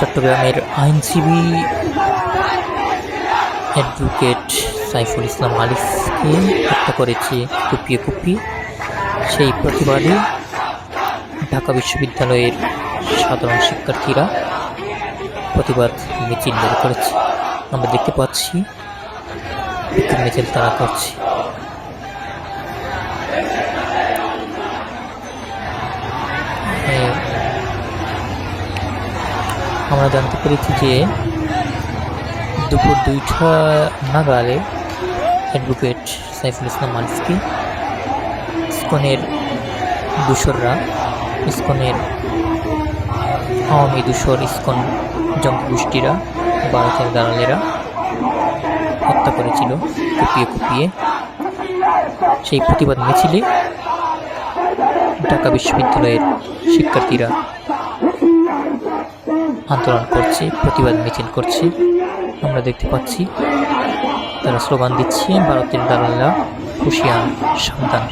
চট্টগ্রামের আইনজীবী অ্যাডভোকেট সাইফুল ইসলাম আলিফকে হত্যা করেছে কুপিয়ে কুপিয়ে। সেই প্রতিবাদে ঢাকা বিশ্ববিদ্যালয়ের সাধারণ শিক্ষার্থীরা প্রতিবাদ মিছিল বের করেছে। আমরা দেখতে পাচ্ছি মিছিল তারা করছে। আমরা জানতে পেরেছি যে দুপুর দুইটা নাগালে অ্যাডভোকেট সাইফুল ইসলাম আলিফকে ইস্কনের দূষররা ইস্কনের আওয়ামী দূষর ইস্কন জঙ্গি গোষ্ঠীরা ভারতের দালালেরা হত্যা করেছিল কুপিয়ে কুপিয়ে। সেই প্রতিবাদ মিছিলে ঢাকা বিশ্ববিদ্যালয়ের শিক্ষার্থীরা আন্দোলন করছে, প্রতিবাদ মিছিল করছে। আমরা দেখতে পাচ্ছি তারা স্লোগান দিচ্ছে, ভারতের দালালরা খুশিয়ান সাবধান।